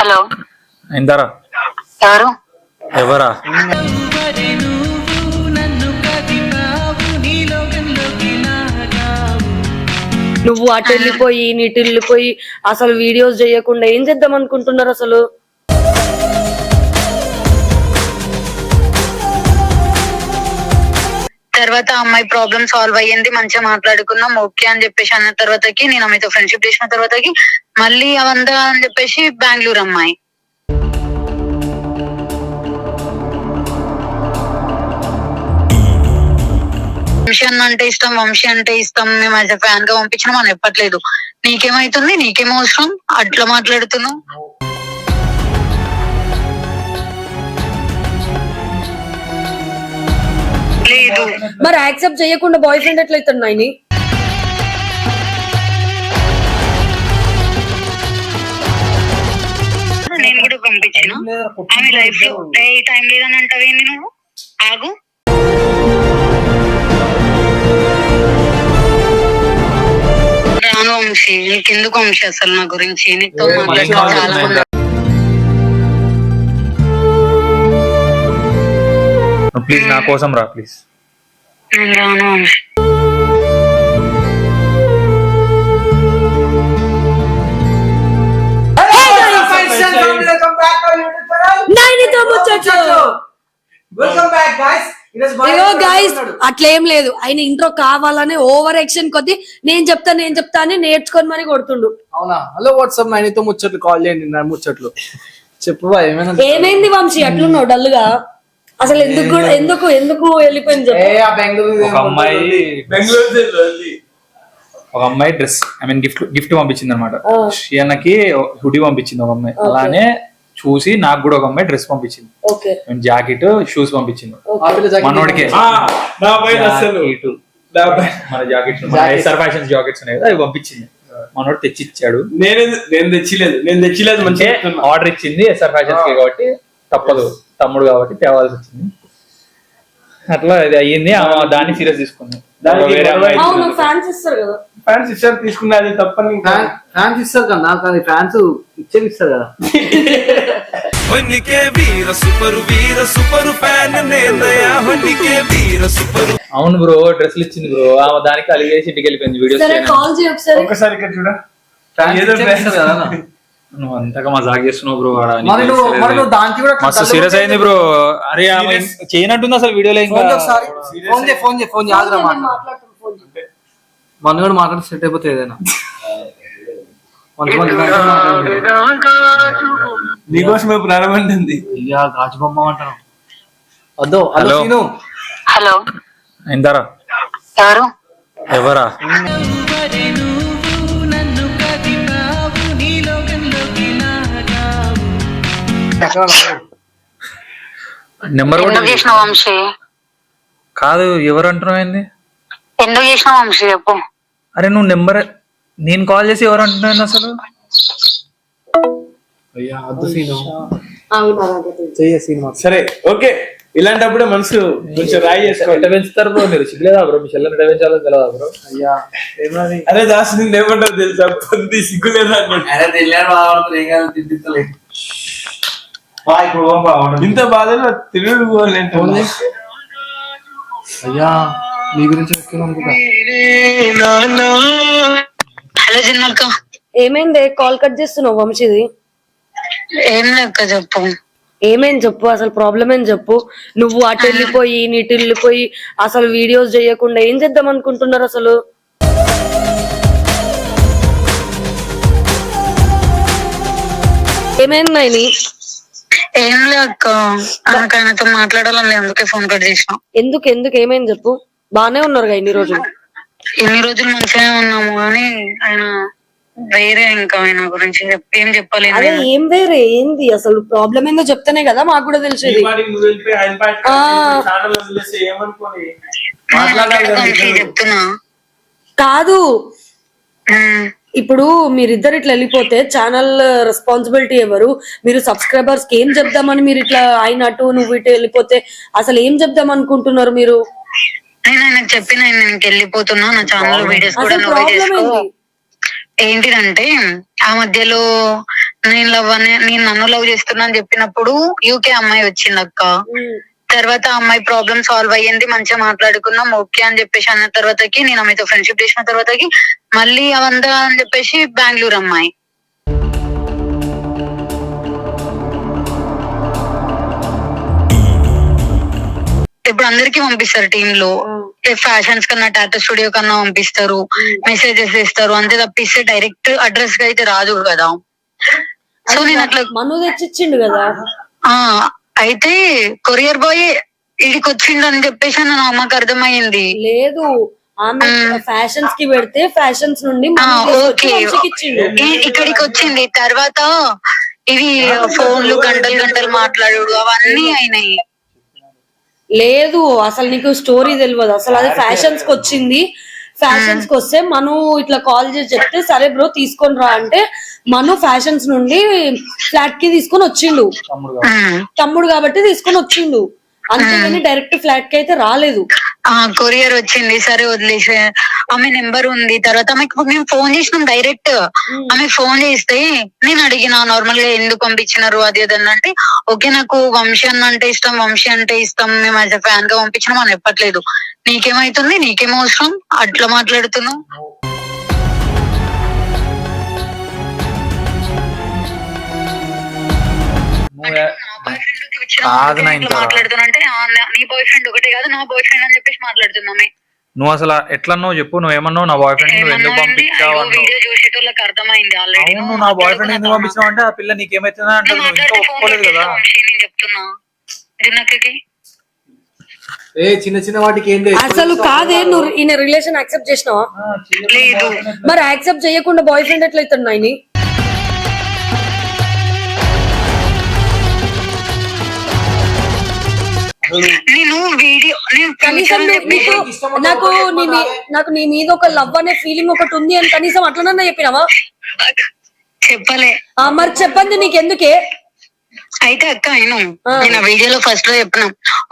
Hello. ఇందారా? ఎవరు? ఎవరా? నువ్వు అటు వెళ్ళిపోయి నీటు వెళ్ళిపోయి అసలు వీడియోస్ చేయకుండా ఏం చేద్దాం అనుకుంటున్నారు అసలు? తర్వాత అమ్మాయి ప్రాబ్లమ్ సాల్వ్ అయ్యింది మంచిగా మాట్లాడుకున్నాం ఓకే అని చెప్పేసి అన్న తర్వాతకి నేను ఆమెతో ఫ్రెండ్షిప్ చేసిన తర్వాతకి మళ్ళీ అవందా అని చెప్పేసి బెంగళూరు అమ్మాయి. వంశీ అన్న అంటే ఇష్టం వంశీ అంటే ఇష్టం మేము యాజ్ ఫ్యాన్గా పంపించిన మనం చెప్పట్లేదు. నీకేమైతుంది నీకేం అవసరం? అట్లా మాట్లాడుతున్నావు? మరి యాక్సెప్ట్ చేయకుండా బాయ్ ఫ్రెండ్ ఎట్లయితాడు నాయని? నేను కూడా పంపించిన. ఆమె లైఫ్లో ఏ టైం లేదని అంటావేంది నువ్వు? ఆగు. రాను వంశీ నీకెందుకు వంశీ అసలు నా గురించి? నీతో చాలా ప్లీజ్ నా కోసం రా ప్లీజ్. నేను రాను అట్లేం లేదు. ఆయన ఇంట్రో కావాలని ఓవర్ యాక్షన్ కొద్ది నేను చెప్తా నేను చెప్తా అని నేర్చుకొని మరి కొడుతుండు. అవునా? హలో వాట్సాప్ నైన్తో ముచ్చట్లు? కాల్ చేయండి ముచ్చట్లు. చెప్పు ఏమైంది వంశీ? అట్లున్నావు డల్గా? అసలు ఎందుకు కూడా ఎందుకు ఎందుకు వెళ్ళిపోయింది చెప్పు. ఒక అమ్మాయి ఒక అమ్మాయి dress I mean gift gift పంపించింది అనమాట ఆ. షియన్నకి హుడీ పంపించింది ఒక అమ్మాయి. అలానే చూసి నాకు కూడా ఒక అమ్మాయి డ్రెస్ పంపించింది. ఓకే. జాకెట్ షూస్ పంపించింది. మనోడికే. నా పైన అసలు ఇటు. నా పైన. మన జాకెట్స్. ఫ్యాషన్స్ జాకెట్స్ ఉన్నాయి కదా అవి పంపించింది. మనోడు తెచ్చి ఇచ్చాడు నేను నేను తెచ్చిలేదు. నేను తెచ్చిలేదు అంటే మంచిగా చెప్తున్నా. ఆర్డర్ ఇచ్చింది ఎస్ఆర్ ఫ్యాషన్స్కి కాబట్టి తప్పదు. తమ్ముడు కాబట్టి తేవాల్సి వచ్చింది. అట్లా ఇది అయ్యింది. దాన్ని సీరియస్ తీసుకుంది. దానికి ఫ్యాన్స్ ఇస్తారు తీసుకున్నా ఫ్యాన్స్ ఇచ్చారు తప్పని ఫ్యాన్స్ ఇస్తారు కదా నాకు అది ఫ్యాన్స్ ఇచ్చేది ఇస్తారు కదా. అవును బ్రో డ్రెస్లు ఇచ్చింది బ్రో. ఆమె దానికి అలిగేసి ఇంటికి వెళ్ళిపోయింది వీడియో ఒకసారి. ఒకసారి ఇక్కడ చూడ. ఏదో ఫ్యాన్స్ కదా నువ్వు అంతగా మజాక్ చేస్తున్నావు బ్రో మరి దానికి కూడా మస్తు సీరియస్ అయింది బ్రో. అరే ఆమె చేయనట్టుంది అసలు వీడియోలో ఇంకా. ఫోన్ ఒకసారి. Phone phone. మన కూడా మాట్లాడి. సెట్ అయిపోతే ఏదైనా. నీకోసమే ప్రాణం అంటుంది అయ్యా గాజు బొమ్మ అంటాను వద్దు హలో. హలో. ఎవరు? నెంబర్ వంశీ? కాదు ఎవరు అంటున్నావు ఏంది? ఎందుకు చేసినావు వంశీ చెప్పు. అరే నువ్వు నెంబర్ నేను కాల్ చేసి ఎవరు అంటున్నాను అసలు. సరే ఓకే. ఇలాంటప్పుడే మనసు కొంచెం రాయి చేసుకో ఎట్ట పెంచుతారు బ్రో మీరు? సిగ్గులేదా బ్రో మీ చెల్లెని ఎట్ట పెంచాలో తెలియదా బ్రో అయ్యా అరే దాస్ నిన్ను ఏమంటావు తెలుసా? పొంది సిగ్గులేదా ఇంత బాధలో తిరుగుడు. అయ్యా నీ గురించి హలో ఏమైంది? కాల్ కట్ చేస్తున్నావు వంశీది. ఏం లెక్క చెప్పు. ఏమేం చెప్పు? అసలు ప్రాబ్లం ఏం చెప్పు? నువ్వు అటు వెళ్ళిపోయి నీటు వెళ్ళిపోయి అసలు వీడియోస్ చేయకుండా ఏం చేద్దాం అనుకుంటున్నారు అసలు? ఏమైంది నాయని? ఏం లేక ఆయనతో మాట్లాడాలని అందుకే ఫోన్ కట్ చేసిన. ఎందుకు ఎందుకు? ఏమైంది చెప్పు? బానే ఉన్నారు కదా ఇన్ని రోజులు. ఎన్ని రోజులు మంచిగానే ఉన్నాము కానీ ఆయన వేరే ఇంకా ఆయన గురించి ఏం చెప్పాలి అదే ఏం వేరే? ఏంది? అసలు ప్రాబ్లం ఏందో చెప్తానే కదా మాకు కూడా తెలిసేది. చెప్తున్నా. కాదు. ఇప్పుడు మీరిద్దరు ఇట్లా వెళ్ళిపోతే ఛానల్ రెస్పాన్సిబిలిటీ ఎవరు? మీరు సబ్స్క్రైబర్స్కి ఏం చెప్దామని మీరు ఇట్లా ఆయన అటు నువ్వు ఇటు వెళ్ళిపోతే అసలు ఏం చెప్దాం అనుకుంటున్నారు మీరు? నేను ఆయనకు చెప్పిన వెళ్ళిపోతున్నా నా ఛానల్ వీడియోస్ కూడా అసలు నువ్వే ప్రాబ్లం చేసుకో ఏంది ఏంటిదంటే ఆ మధ్యలో నేను లవ్ అనే నేను నన్ను లవ్ చేస్తున్నా అని చెప్పినప్పుడు యూకే అమ్మాయి వచ్చింది అక్క. తర్వాత అమ్మాయి ప్రాబ్లమ్ సాల్వ్ అయ్యింది మంచిగా మాట్లాడుకున్నాం ఓకే అని చెప్పేసి అన్న తర్వాతకి నేను ఆమెతో ఫ్రెండ్షిప్ చేసిన తర్వాతకి మళ్ళీ అవందా అని చెప్పేసి బెంగళూరు అమ్మాయి. ఇప్పుడు అందరికి పంపిస్తారు టీమ్లో. ఫ్యాషన్స్ కన్నా టాటా స్టూడియో కన్నా పంపిస్తారు మెసేజెస్ ఇస్తారు అంతే తప్పిస్తే డైరెక్ట్ అడ్రస్గా అయితే రాదు కదా. సో నేను అట్లా మను తెచ్చిచ్చిండు కదా. ఆ అయితే కొరియర్ బాయ్ ఇడికి వచ్చిండు అని చెప్పేసి నా అమ్మకి అర్థమైంది లేదు. ఆమె ఫ్యాషన్స్కి పెడితే ఫ్యాషన్స్ నుండి ఇక్కడికి వచ్చింది. తర్వాత ఇవి ఫోన్లు గంటలు గంటలు మాట్లాడు అవన్నీ అయినాయి. లేదు. అసలు నీకు స్టోరీ తెలియదు అసలు అది ఫ్యాషన్స్కి వచ్చింది. ఫ్యాషన్స్కి వస్తే మను ఇట్లా కాల్ చేసి చెప్తే సరే బ్రో తీసుకొని రా అంటే మను ఫ్యాషన్స్ నుండి ఫ్లాట్కి తీసుకొని వచ్చిండు. తమ్ముడు కాబట్టి. తీసుకొని వచ్చిండు. అంతేగాని డైరెక్ట్ ఫ్లాట్కి అయితే రాలేదు. ఆ కొరియర్ వచ్చింది సరే వదిలేసే. ఆమె నెంబర్ ఉంది. తర్వాత ఆమెకు మేము ఫోన్ చేసినాం డైరెక్ట్. ఆమె ఫోన్ చేస్తే నేను అడిగిన నార్మల్గా ఎందుకు పంపించినారు? అది అది అంటే ఓకే నాకు వంశీ అన్న అంటే ఇష్టం వంశీ అంటే ఇష్టం. మేము యాజ్ ఫ్యాన్గా పంపించినాం అని చెప్పట్లేదు. నీకేమైతుంది? నీకేం అవసరం? అట్లా మాట్లాడుతున్నావు. నా బాయ్ ఫ్రెండ్ ఒకటే కాదు నా బాయ్ ఫ్రెండ్ అని చెప్పేసి మాట్లాడుతున్నామే. నువ్వు అసలు ఎట్లన్నావు చెప్పు నువ్వేమన్నావు నా బాయ్ ఫ్రెండ్ నువ్వు ఎందుకు? పంపించావు వీడియో చూసేటోళ్ళకి అర్థమైంది ఆల్రెడీ అవును నా బాయ్ ఫ్రెండ్ ఎందుకు పంపించావు అంటే ఆ పిల్ల నీకేమైతుందా అంటే నువ్వు ఇంకా ఒప్పుకోలేదు కదా. నేను చెప్తున్నా. దినక్కకి ఏ చిన్న చిన్న వాటికి ఏంటి అసలు కాదే నువ్వు ఈయన రిలేషన్ యాక్సెప్ట్ చేసినావా? లేదు. మరి యాక్సెప్ట్ చేయకుండా బాయ్ ఫ్రెండ్ ఎట్లయితున్నాయి నేను వీడియో నేను కనీసం నువ్వు- నీకు నాకు నీ నాకు నీ మీద ఒక లవ్ అనే ఫీలింగ్ ఒకటి ఉంది అని కనీసం అట్లనన్నా చెప్పినావా? చెప్పలే. ఆ, మరి చెప్పండి నీకెందుకే? అయితే అక్క ఆ. నేను ఆ వీడియోలో ఫస్ట్లో చెప్పిన.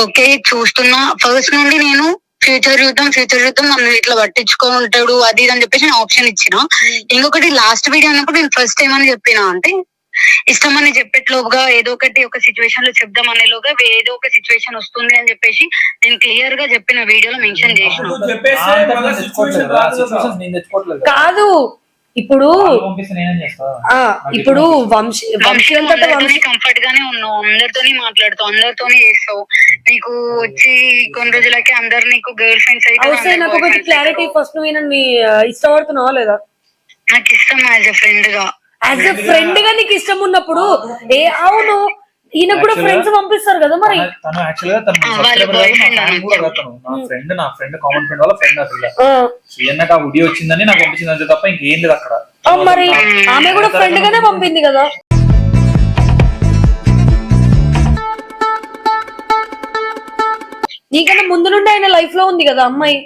ఓకే చూస్తున్నా. ఫస్ట్ నుండి నేను ఫ్యూచర్ చూద్దాం ఫ్యూచర్ చూద్దాం నన్ను ఇట్లా పట్టించుకుంటాడు అది ఇది అని చెప్పేసి నేను ఆప్షన్ ఇచ్చిన. ఇంకొకటి లాస్ట్ వీడియో అన్నప్పుడు నేను ఫస్ట్ ఏమని చెప్పిన అంటే ఇష్టం అని చెప్పేట్లోగా ఏదో ఒకటి ఒక సిచ్యువేషన్లో చెప్దాం అనేలోగా ఏదో ఒక సిచ్యువేషన్ వస్తుంది అని చెప్పేసి నేను క్లియర్గా చెప్పిన వీడియోలో మెన్షన్ చేసిన. కదా, ఇప్పుడు వాళ్ళు పంపిస్తే నేనేం చేస్తా? ఆ ఇప్పుడు వంశీ వంశీ అంతటా వంశీ కంఫర్ట్ గానే ఉన్నావు అందరితోని మాట్లాడుతావు అందరితోని చేస్తావు. నీకు వచ్చి కొన్ని రోజులకి అందరు నీకు గర్ల్ ఫ్రెండ్స్ అయితే నాకు ఒకటి క్లారిటీ ఫస్ట్ నువ్వు ఇష్టపడుతున్నావా లేదా? నాకు ఇష్టం యాజ్ ఎ ఫ్రెండ్గా. యాజ్ ఎ ఫ్రెండ్గా నీకు ఇష్టం ఉన్నప్పుడు ఏ అవును ఈయన కూడా ఫ్రెండ్స్ పంపిస్తారు కదా మరి. తను- యాక్చువల్గా తను boyfriend నా కూడా తను. ఫ్రెండ్ నా ఫ్రెండ్ కామన్ ఫ్రెండ్ వాళ్ళ ఫ్రెండ్ అసలు శ్రీయన్నకు ఆ. వీడియో వచ్చిందని నాకు పంపించింది అంతే తప్ప ఇంకేం లేదు అక్కడ. మరి ఆమె కూడా ఫ్రెండ్ గానే పంపింది కదా. నీకన్నా ముందు నుండి ఆయన లైఫ్లో ఉంది కదా అమ్మాయి.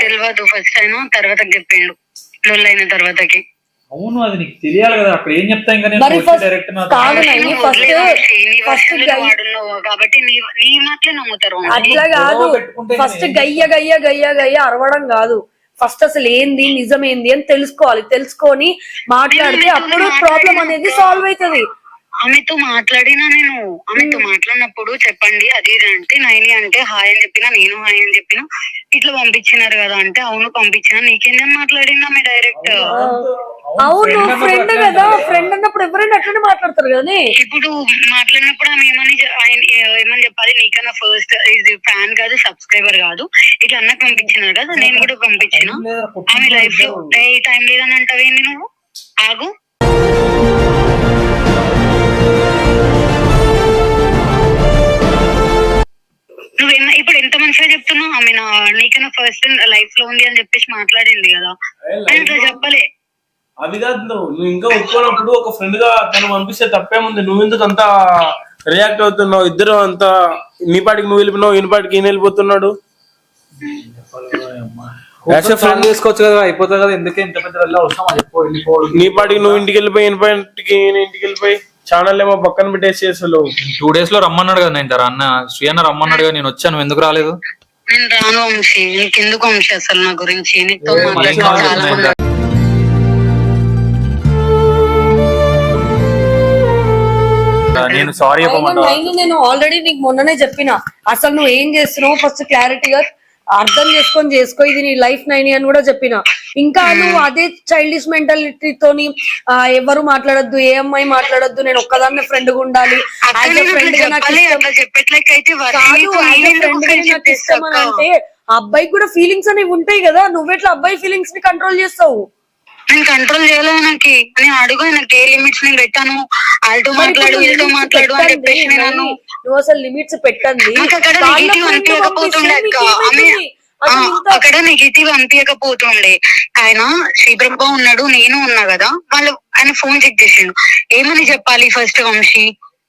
తెలియదు ఫస్ట్ అయినా తర్వాత చెప్పిండు లొల్ అయిన తర్వాతకి. అవును అది నీకు తెలియాలి కదా. అక్కడ ఏం చెప్తా ఇంకా నేను మరి వచ్చి first డైరెక్ట్ నా కాదు నైని వాడున్నావు కాబట్టి నీ నీ మాటలే నమ్ముతారు. అట్లా కాదు. గొడవ పెట్టుకుంటే ఫస్ట్ నేను ఏం గయ్య గయ్య గయ్య గయ్య అరవడం కాదు. ఫస్ట్ అసలు ఏంది నిజం ఏంది అని తెలుసుకోవాలి. తెలుసుకొని మాట్లాడితే అప్పుడు ప్రాబ్లం అనేది సాల్వ్ అవుతుంది. ఆమెతో మాట్లాడినా నేను ఆమెతో మాట్లాడినప్పుడు చెప్పండి అది ఇది అంటే నైని అంటే హాయ్ అని చెప్పినా నేను హాయ్ అని చెప్పిన ఇట్లా పంపించినారు కదా అంటే అవును పంపించిన. నీకేందని మాట్లాడినా ఆమె డైరెక్ట్? అవును. ఫ్రెండ్ కదా. ఫ్రెండ్ అన్నప్పుడు ఎవరైనా అట్లనే మాట్లాడతారు కదా ఇప్పుడు మాట్లాడినప్పుడు ఆమె ఏమని చె- ఆయన ఏ- ఏమని చెప్పాలి? నీకన్నా ఫస్ట్ ఇది ఫ్యాన్ కాదు సబ్స్క్రైబర్ కాదు. ఇట్లా అన్నకు పంపించినారు కదా నేను కూడా పంపించిన. ఆమె లైఫ్లో ఏ టైం లేదని అంటావేంది నువ్వు? ఆగు. ఆమె నా నీకన్నా ఫస్ట్ లైఫ్లో ఉంది అని చెప్పేసి మాట్లాడింది కదా. అట్లా చెప్పలే. అది కాదు నువ్వు నువ్వు ఇంకా ఒప్పుకున్నప్పుడు ఒక ఫ్రెండ్గా తను పంపిస్తే తప్పేముంది నువ్వు ఎందుకు అంత రియాక్ట్ అవుతున్నావు? ఇద్దరు అంత నీ పాటికి నువ్వు వెళ్ళిపోయినావు ఈయన పాటికి ఈయన వెళ్ళిపోతున్నాడు? ఫ్రెండ్ చేసుకోవచ్చు కదా అయిపోతుంది కదా ఎందుకే ఇంత పెద్ద నీ పాటికి నువ్వు ఇంటికి వెళ్ళిపోయి ఈయన పాటికి ఈయన ఇంటికి వెళ్ళిపోయి ఛానల్ ఏమో పక్కన పెట్టేసి అసలు టూ డేస్లో రమ్మన్నాడు కదా నేను అన్న శ్రీ అన్న రమ్మన్నాడు కదా నేను వచ్చాను ఎందుకు రాలేదు? నేను రాను వంశీ నీకెందుకు వంశీ అసలు నా గురించి? నీతో మాట్లాడడం నేను సారీ నేను ఆల్రెడీ నీకు మొన్ననే చెప్పిన. అసలు నువ్వు ఏం చేస్తున్నావు ఫస్ట్ క్లారిటీగా అర్థం చేసుకొని చేసుకో ఇది నీ లైఫ్ నైని అని కూడా చెప్పిన. ఇంకా నువ్వు అదే చైల్డిష్ మెంటాలిటీతోని ఎవరు మాట్లాడొద్దు ఏ అమ్మాయి మాట్లాడొద్దు నేను ఒక్కదాన్నే ఫ్రెండ్గా ఉండాలి. అంటే అబ్బాయికి కూడా ఫీలింగ్స్ అనేవి ఉంటాయి కదా నువ్వెట్లా అబ్బాయి ఫీలింగ్స్ని కంట్రోల్ చేస్తావు? నేను కంట్రోల్ చేయలేదు నాకు? నేను అడుగు నాకు ఏ లిమిట్స్ నేను పెట్టాను? ఇప్పుడు మాట్లాడు వీళ్ళతో మాట్లాడు అని చెప్పేసి నేను. నువ్వు అసలు లిమిట్స్ పెట్టండి. నాకు అక్కడ నెగిటివ్ అనిపించకపోతుండే అక్క. ఆమె అక్కడ నెగిటివ్ అనిపించకపోతుండే ఆయన శ్రీబ్రహ్మ ఉన్నాడు నేను ఉన్నా కదా? వాళ్ళు ఆయన ఫోన్ చెక్ చేసిండు. ఏమని చెప్పాలి ఫస్ట్ వంశీ?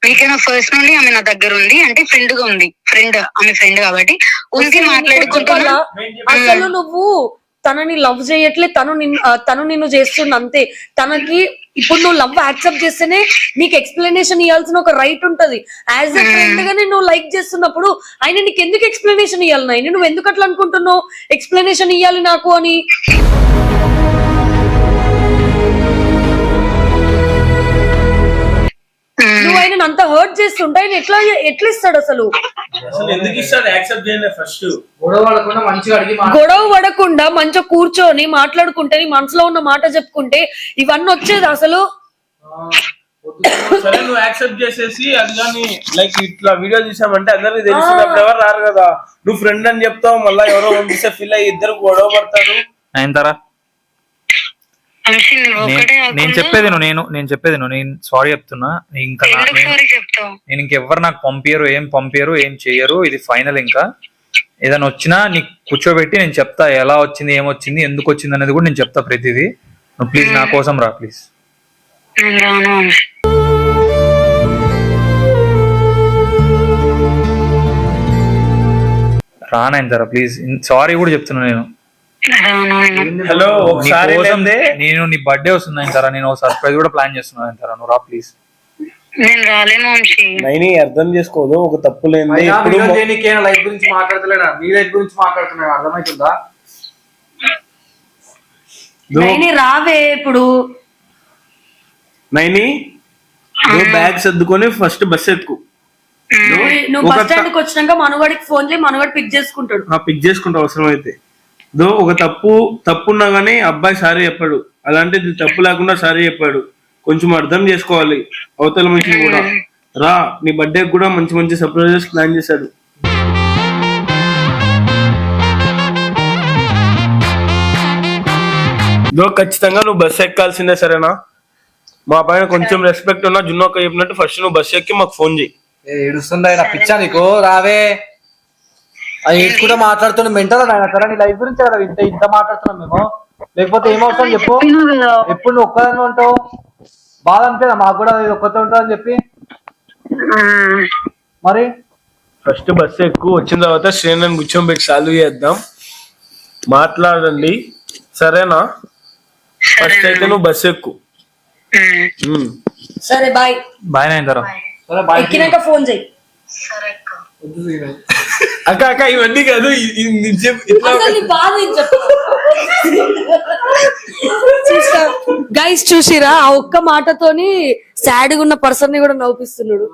మీకైనా ఫస్ట్ నుండి ఆమె నా దగ్గర ఉంది అంటే ఫ్రెండ్గా ఉంది. ఫ్రెండ్ ఆమె ఫ్రెండ్ కాబట్టి. ఉంది మాట్లాడుకుంటున్నా? అసలు నువ్వు తనని లవ్ చేయట్లే తను తను నిన్ను చేస్తుంది అంతే. తనకి ఇప్పుడు నువ్వు లవ్ యాక్సెప్ట్ చేస్తేనే నీకు ఎక్స్ప్లెనేషన్ ఇవ్వాల్సిన ఒక రైట్ ఉంటది. యాజ్ ఎ ఫ్రెండ్గా నేను లైక్ చేస్తున్నప్పుడు ఆయన నీకు ఎందుకు ఎక్స్ప్లెనేషన్ ఇవ్వాలి నాయన? నువ్వు ఎందుకు అట్లా అనుకుంటున్నావు? ఎక్స్ప్లెనేషన్ ఇవ్వాలి నాకు అని. అంత హర్ట్ చేస్తుంటే ఆయన ఎట్లా ఎట్లా ఇస్తాడు అసలు? అసలు ఎందుకు ఇస్తాడు? యాక్సెప్ట్ చేయలే ఫస్ట్ గొడవ పడకుండా మంచిగా అడిగి మా- గొడవ పడకుండా మంచిగా కూర్చొని మాట్లాడుకుంటే మనసులో ఉన్న మాట చెప్పుకుంటే ఇవన్నీ వచ్చేది అసలు? సరే నువ్వు యాక్సెప్ట్ చేసేసి అది కానీ లైక్ ఇట్లా వీడియో చూసామంటే అందరికి తెలిసినప్పుడు ఎవరు రారు కదా? నువ్వు ఫ్రెండ్ అని చెప్తావు మళ్ళీ ఎవరో పంపిస్తే ఫీల్ అయ్యి ఇద్దరు గొడవ పడతారు. నువ్వు ఒక్కటే నేను చెప్పేది నువ్వు నేను నేను చెప్పేది నువ్వు నేను సారీ చెప్తున్నా. ఇంకా నేను ఇంకెవ్వరు నాకు పంపించరు ఏం పంపించరు ఏం చెయ్యరు ఇది ఫైనల్ ఇంకా. ఏదైనా వచ్చినా నీకు కూర్చోబెట్టి నేను చెప్తా ఎలా వచ్చింది ఏం వచ్చింది ఎందుకు వచ్చింది అనేది కూడా నేను చెప్తా ప్రతిదీ. నువ్వు ప్లీజ్ నా కోసం రా ప్లీజ్ నేను రాను వంశీ రానైంతారా ప్లీజ్ సారీ కూడా చెప్తున్నా నేను. హలో ఒకసారి. నేను నీ బర్త్డే వస్తుంది అయితారా నేను సర్ప్రైజ్ కూడా ప్లాన్ చేస్తున్నాను అయితారా నువ్వు రా ప్లీజ్ నేను రాలేను వంశీ. నైని అర్థం చేసుకోదు ఒక తప్పు లేని ఇప్పుడు లైఫ్ గురించి మాట్లాడతలేడా నీ లైఫ్ గురించి మాట్లాడుతున్నాడు అర్థమవుతుందా నైని రావే ఇప్పుడు. నైని నువ్వు బ్యాగ్ సర్దుకొని ఫస్ట్ బస్ ఎక్కు నువ్వు ఒక బస్ స్టాండ్కి వచ్చినాక మనవాడికి ఫోన్ చేయి మనవాడు పిక్ చేసుకుంటాడు. ఆ పిక్ చేసుకుంటా అవసరం అయితే దో ఒక తప్పు తప్పు ఉన్నా గానీ అబ్బాయి సారీ చెప్పాడు. అలాంటిది తప్పు లేకుండా సారీ చెప్పాడు. కొంచెం అర్థం చేసుకోవాలి. అవతల మనిషిని కూడా. రా నీ బర్త్డే కూడా మంచి మంచి సర్ప్రైజెస్ ప్లాన్ చేశాడు. దో ఖచ్చితంగా నువ్వు బస్ ఎక్కాల్సిందే సరేనా? మా పైన కొంచెం రెస్పెక్ట్ ఉన్నా జున్నోక చెప్పినట్టు ఫస్ట్ నువ్వు బస్ ఎక్కి మాకు ఫోన్ చేయి ఏడుస్తుందా పిచ్చా నీకు? రావే. అది ఏడ్చుకుంటే మాట్లాడుతున్నా మెంటల్ ఆయన సరే నీ లైఫ్ గురించి కదా ఇంత ఇంత మాట్లాడుతున్నాం మేము. లేకపోతే ఏమవుతాం చెప్పు. ఎప్పుడు నువ్వు ఒక్కదాన్ని ఉంటావు? బాధ అనిపించదా? మాకు కూడా ఇది ఒక్కతే ఉంటావు అని చెప్పి. మరి? ఫస్ట్ బస్సు ఎక్కువ వచ్చిన తర్వాత శ్రేణుని కూర్చోబెట్టి సాల్వ్ చేద్దాం. మాట్లాడండి. సరేనా? ఫస్ట్ అయితే నువ్వు బస్సు ఎక్కు ఉమ్. సరే బాయ్. బాయ్ సరే బాయ్. ఎక్కినాక ఫోన్ చేయి అక్క అక్క ఇవన్నీ కాదు గైస్ చూసిరా? ఆ ఒక్క మాటతోని సాడ్గా ఉన్న పర్సన్ని కూడా నవ్విస్తున్నాడు.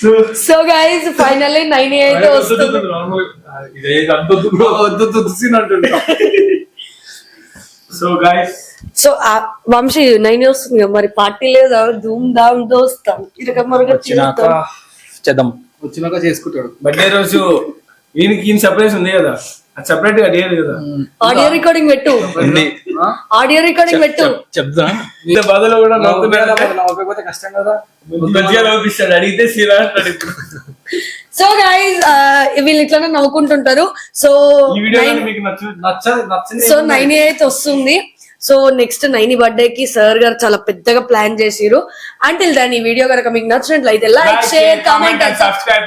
So so guys finally nine అయితే వస్తుంది. సో గాయస్ సో ఆ వంశీ నైన్ వస్తుంది కదా మరి పార్టీ లేదా? ధూమ్ ధామ్ దోస్తాం ఇరక మరొక వచ్చినాక చేద్దాం. వచ్చినాక చేసుకుంటాడు. బర్త్డే రోజు ఈయనకి ఈయన సర్ప్రైజ్ ఉంది కదా. సపరేట్గా లేదు? కదా ఆడియో రికార్డింగ్ పెట్టు. ఆడియో రికార్డింగ్ పెట్టు. చెప్తా ఇంత బాధలో కూడా నవ్వకపోతే కష్టం కదా. మంచిగా నవ్విస్తాడు అడిగితే సీరా అంటాడు ఇప్పుడు. సో గైస్ వీళ్ళు ఇట్లానే నవ్వుకుంటుంటారు. సో ఈ వీడియో కానీ మీకు నచ్చు నచ్చదు నచ్చింది సో నైన్ అయితే వస్తుంది. సో నెక్స్ట్ నైన్ బర్త్డే కి సార్ గారు చాలా పెద్దగా ప్లాన్ చేసిరు అంటిల్ దాని ఈ వీడియో కనుక మీకు నచ్చినట్లయితే లైక్ షేర్ కామెంట్ subscribe